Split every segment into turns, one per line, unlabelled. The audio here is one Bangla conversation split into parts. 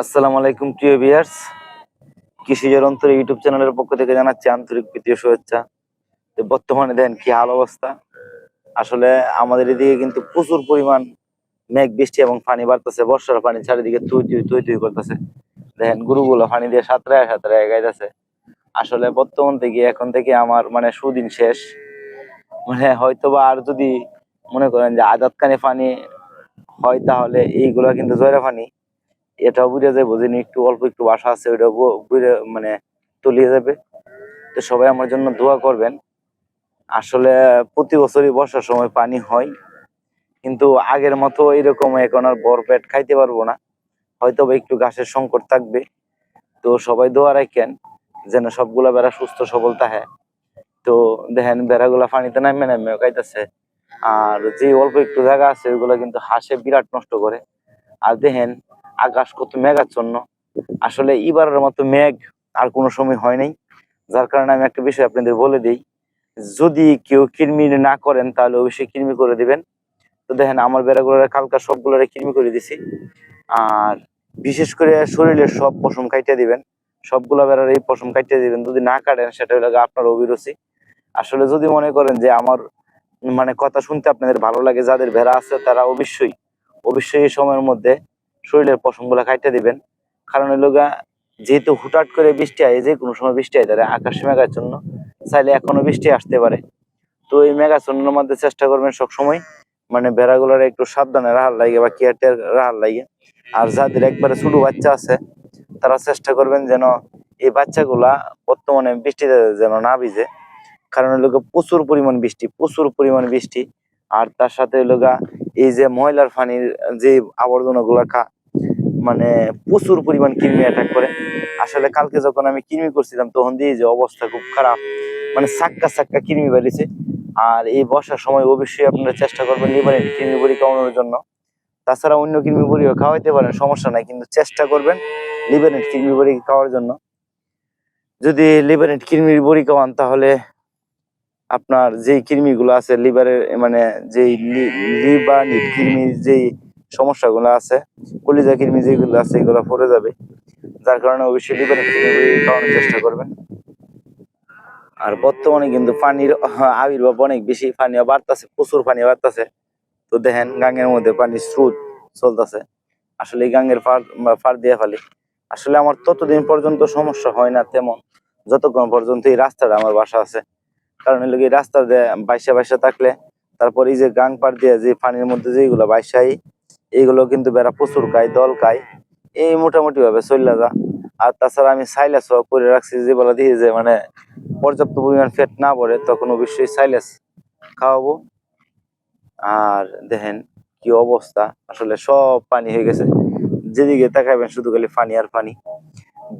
আসসালামু আলাইকুম, প্রিয় ভিউয়ার্স কৃষিজের অন্তর ইউটিউব চ্যানেলের পক্ষ থেকে জানাচ্ছি আন্তরিক প্রীতীয় শুভেচ্ছা। বর্তমানে দেন কি হাল অবস্থা। আসলে আমাদের এদিকে কিন্তু প্রচুর পরিমাণ মেঘ, বৃষ্টি এবং পানি বাড়তেছে। বর্ষার পানি চারিদিকে তুই তুই তুই তুই করতেছে। দেখেন গরুগুলো পানি দিয়ে সাঁতরায় সাঁতরায় গাইতেছে আসলে বর্তমান থেকে, এখন থেকে আমার মানে সুদিন শেষ। মানে হয়তোবা আর যদি মনে করেন যে আজাদ কানে পানি হয়, তাহলে এইগুলো কিন্তু জয়রা পানি। এটাও বুঝে যাবে যিনি একটু অল্প একটু বাসা আছে, ওইটাও বু- বুঝে মানে তলিয়ে যাবে। তো সবাই আমার জন্য দোয়া করবেন। আসলে প্রতি বছরই বর্ষার সময় পানি হয়। কিন্তু আগের মতো এরকম এখন আর বড় পেট খাইতে পারব না। হয়তো বা একটু গাছের সংকট থাকবে। তো সবাই দোয়া রাখেন যেন সবগুলা বেড়া সুস্থ, সবল থাকে। তো দেখেন, বেড়াগুলা পানিতে নামে নামে খাইতেছে। আর যে অল্প একটু জায়গা আছে, ওইগুলা কিন্তু হাঁসে বিরাট নষ্ট করে। আর দেখেন আকাশ কত মেঘাচ্ছন্ন। আসলে এবারের মতো মেঘ আর কোনো সময় হয় নাই। যার কারণে আমি একটা বিষয় আপনাদের বলে দিই, যদি কেউ কৃমি না করেন, তাহলে অবশ্যই কৃমি করে দিবেন। তো দেখেন, আমার বেড়াগুলোর কালকা সবগুলোরে কৃমি করে দিছি। আর বিশেষ করে শরীরের সব পশম কাটিয়ে দিবেন। সবগুলা বেড়ার এই পশম কাটিয়ে দিবেন। যদি না কাটেন, সেটা হলো আপনার অভিরুচি। আসলে যদি মনে করেন যে আমার মানে কথা শুনতে আপনাদের ভালো লাগে, যাদের ভেড়া আছে, তারা অবশ্যই অবশ্যই এই সময়ের মধ্যে শরীরের পশমগুলা কাটিয়ে দিবেন। কারণ গা যেহেতু হুটাট করে বৃষ্টি হয়, যে কোনো সময় বৃষ্টি হয় তারা আকাশ মেঘার জন্য চাইলে এখনও বৃষ্টি আসতে পারে। তো এই মেঘাচ্ছন্নের মধ্যে চেষ্টা করবেন সবসময় মানে ভেড়াগুলোর একটু সাবধানে রাহার লাগে বা কেয়ার টেয়ার রাহার লাগে। আর যাদের একবারে ছোট বাচ্চা আছে, তারা চেষ্টা করবেন যেন এই বাচ্চাগুলা বর্তমানে বৃষ্টিতে যেন না ভিজে। কারণ গিয়ে, প্রচুর পরিমাণ বৃষ্টি, প্রচুর পরিমাণ বৃষ্টি। আর তার সাথে গা এই যে ময়লার পানির যে আবর্জনা গুলা খা মানে প্রচুর পরিমাণ কৃমি অ্যাটাক করে। আসলে কালকে যখন আমি কৃমি করছিলাম, তখন দিয়ে যে অবস্থা খুব খারাপ। মানে সাক্কা সাক্কা কৃমি বেরিয়েছে আর এই বর্ষার সময় অবশ্যই আপনারা চেষ্টা করবেন লিভারের কৃমি বড়ি খাওয়ানোর জন্য। তাছাড়া অন্য কৃমি বড়িও খাওয়াইতে পারেন, সমস্যা নাই, কিন্তু চেষ্টা করবেন লিভারের কৃমি বড়ি খাওয়ার জন্য। যদি লিভারের কৃমির বড়ি খাওয়ান, তাহলে আপনার যেই কৃমিগুলো আছে, লিভারের মানে যেই লিভার কৃমির যেই সমস্যাগুলো আছে, কলিজা কৃমি যেগুলো আছে, এগুলো পড়ে যাবে। যার কারণে অবশ্যই খাওয়ানোর চেষ্টা করবেন। আর বর্তমানে কিন্তু পানির আবির্ভাব অনেক বেশি, পানিও বাড়তেছে, প্রচুর পানি বাড়তেছে। তো দেখেন গাঙ্গের মধ্যে পানির স্রোত চলতেছে। আসলে গাঙ্গের পার পার দিয়ে ফেলে। আসলে আমার ততদিন পর্যন্ত সমস্যা হয় না তেমন। যতক্ষণ পর্যন্ত এই রাস্তাটা আমার বাসা আছে। কারণ হলো এই রাস্তা দিয়ে বাইসা বাইসা থাকলে, তারপর এই যে গাং পার দিয়ে যে পানির মধ্যে যেগুলো বাইসাই এইগুলো কিন্তু বেড়া প্রচুর খায়, দল খায়। এই মোটামুটি ভাবে চললা যা। আর তাছাড়া আমি সাইলাস করে রাখছি, যে বলা দিয়ে যে মানে পর্যাপ্ত পরিমাণ ফেট না পড়ে, তখন অবশ্যই সাইলাস খাওয়াবো। আর দেখেন কি অবস্থা, আসলে সব পানি হয়ে গেছে। যেদিকে তাকাবেন, শুধু খালি পানি আর পানি।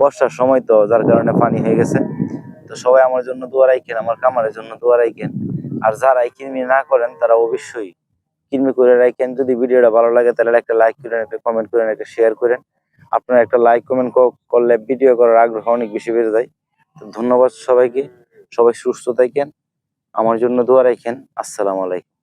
বর্ষার সময় তো, যার কারণে পানি হয়ে গেছে। তো সবাই আমার জন্য দোয়া রাখেন, আমার কামারের জন্য দোয়া রাখেন। আর যারা কৃমি না করেন, তারা অবশ্যই কৃমি করে রাখেন। যদি ভিডিওটা ভালো লাগে, তাহলে একটা লাইক করেন, একটা কমেন্ট করেন, একটা শেয়ার করেন। আপনার একটা লাইক কমেন্ট করলে ভিডিও করার আগ্রহ অনেক বেশি বেড়ে যায়। তো ধন্যবাদ সবাইকে। সবাই সুস্থ থাকেন। আমার জন্য দোয়া রাখেন। আসসালামু আলাইকুম।